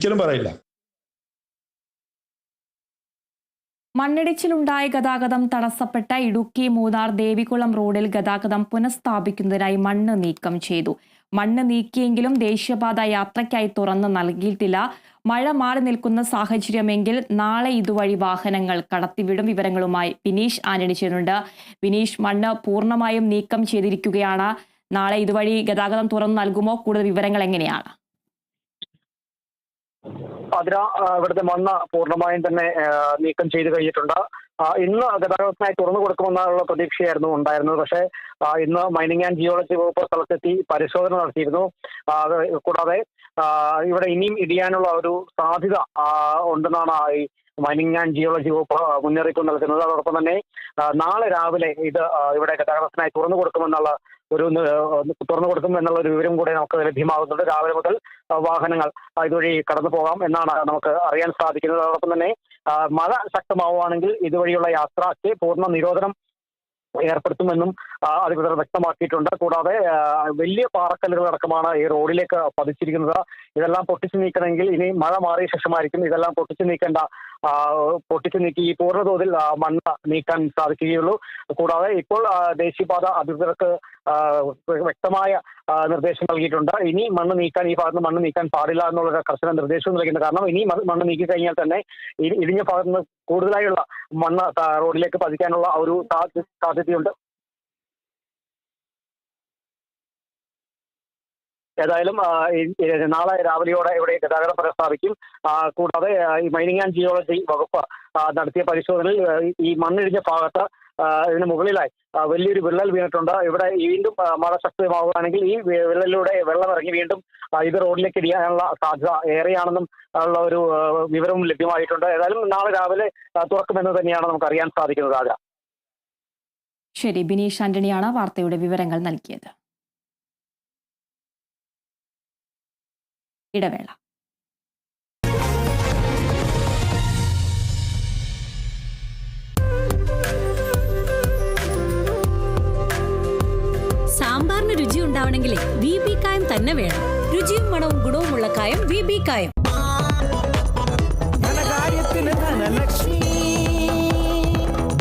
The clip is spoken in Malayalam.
ഒരിക്കലും പറയില്ല. മണ്ണിടിച്ചിലുണ്ടായ ഗതാഗതം തടസ്സപ്പെട്ട ഇടുക്കി മൂന്നാർ ദേവികുളം റോഡിൽ ഗതാഗതം പുനഃസ്ഥാപിക്കുന്നതിനായി മണ്ണ് നീക്കം ചെയ്തു. മണ്ണ് നീക്കിയെങ്കിലും ദേശീയപാത യാത്രയ്ക്കായി തുറന്നു നൽകിയിട്ടില്ല. മഴ മാറി നിൽക്കുന്ന സാഹചര്യമെങ്കിൽ നാളെ ഇതുവഴി വാഹനങ്ങൾ കടത്തിവിടും വിവരങ്ങളുമായി വിനീഷ് ആന്റണി ചെയ്യുന്നുണ്ട് വിനീഷ് മണ്ണ് പൂർണമായും നീക്കം ചെയ്തിരിക്കുകയാണ്. നാളെ ഇതുവഴി ഗതാഗതം തുറന്നു നൽകുമോ? കൂടുതൽ വിവരങ്ങൾ എങ്ങനെയാണ്? അതിര ഇവിടുത്തെ മണ്ണ് പൂർണമായും തന്നെ നീക്കം ചെയ്ത് കഴിഞ്ഞിട്ടുണ്ട്. ഇന്ന് ഗതാഗതത്തിനായി തുറന്നു കൊടുക്കുമെന്നുള്ള പ്രതീക്ഷയായിരുന്നു ഉണ്ടായിരുന്നത്. പക്ഷേ ഇന്ന് മൈനിങ് ആൻഡ് ജിയോളജി വകുപ്പ് സ്ഥലത്തെത്തി പരിശോധന നടത്തിയിരുന്നു. കൂടാതെ ഇവിടെ ഇനിയും ഇടിയാനുള്ള ഒരു സാധ്യത ഉണ്ടെന്നാണ് ഈ മൈനിങ് ആൻഡ് ജിയോളജി വകുപ്പ് മുന്നറിയിപ്പ് നൽകുന്നത്. അതോടൊപ്പം തന്നെ നാളെ രാവിലെ ഇത് ഇവിടെ ഗതാഗതത്തിനായി തുറന്നു കൊടുക്കുമെന്നുള്ള ഒരു തുറന്നു കൊടുക്കും എന്നുള്ള ഒരു വിവരം കൂടെ നമുക്ക് ലഭ്യമാകുന്നുണ്ട്. രാവിലെ മുതൽ വാഹനങ്ങൾ ഇതുവഴി കടന്നു പോകാം എന്നാണ് നമുക്ക് അറിയാൻ സാധിക്കുന്നത്. അതോടൊപ്പം തന്നെ മഴ ശക്തമാവുകയാണെങ്കിൽ ഇതുവഴിയുള്ള യാത്രയ്ക്ക് പൂർണ നിരോധനം ഏർപ്പെടുത്തുമെന്നും അധികൃതർ വ്യക്തമാക്കിയിട്ടുണ്ട്. കൂടാതെ വലിയ പാറക്കല്ലുകൾ അടക്കമാണ് ഈ റോഡിലേക്ക് പതിച്ചിരിക്കുന്നത്. ഇതെല്ലാം പൊട്ടിച്ചു നീക്കണമെങ്കിൽ ഇനി മഴ മാറിയ ശേഷമായിരിക്കും ഇതെല്ലാം പൊട്ടിച്ചു നീക്കേണ്ട പൊട്ടിച്ചു നീക്കി ഈ പൂർണതോതിൽ ആ, മണ്ണ് നീക്കാൻ സാധിക്കുകയുള്ളൂ. കൂടാതെ ഇപ്പോൾ ദേശീയപാത അധികൃതർക്ക് വ്യക്തമായ നിർദ്ദേശം നൽകിയിട്ടുണ്ട്. ഇനി മണ്ണ് നീക്കാൻ ഈ ഭാഗത്ത് മണ്ണ് നീക്കാൻ പാടില്ല എന്നുള്ള കർശന നിർദ്ദേശവും നൽകിയിട്ടുണ്ട്. കാരണം ഇനി മണ്ണ് നീക്കി കഴിഞ്ഞാൽ തന്നെ ഇടിഞ്ഞ ഭാഗത്ത് നിന്ന് കൂടുതലായുള്ള മണ്ണ് റോഡിലേക്ക് പതിക്കാനുള്ള ഒരു സാധ്യതയുണ്ട്. ഏതായാലും നാളെ രാവിലെയോടെ ഇവിടെ ഗതാഗതം പുനഃസ്ഥാപിക്കും കൂടാതെ മൈനിങ് ആൻഡ് ജിയോളജി വകുപ്പ് നടത്തിയ പരിശോധനയിൽ ഈ മണ്ണിടിഞ്ഞ ഭാഗത്ത് ഇതിന് മുകളിലായി. വലിയൊരു വിള്ളൽ വീണിട്ടുണ്ട്. ഇവിടെ വീണ്ടും മഴ ശക്തമാവുകയാണെങ്കിൽ ഈ വിള്ളലിലൂടെ വെള്ളം ഇറങ്ങി വീണ്ടും ഇത് റോഡിലേക്ക് ഇടിയാനുള്ള സാധ്യത ഏറെയാണെന്നും ഉള്ള ഒരു വിവരവും ലഭ്യമായിട്ടുണ്ട്. ഏതായാലും നാളെ രാവിലെ തുറക്കുമെന്ന് തന്നെയാണ് നമുക്ക് അറിയാൻ സാധിക്കുന്നത് ആജ ശരി ബിനീഷ് ആന്റണിയാണ് വാർത്തയുടെ വിവരങ്ങൾ നൽകിയത്. ഇടവേള. രുചി ബി ബി കായം തന്നെ വേണം. രുചിയും മണവും ഗുണവുമുള്ള കായം ബി ബി കായം.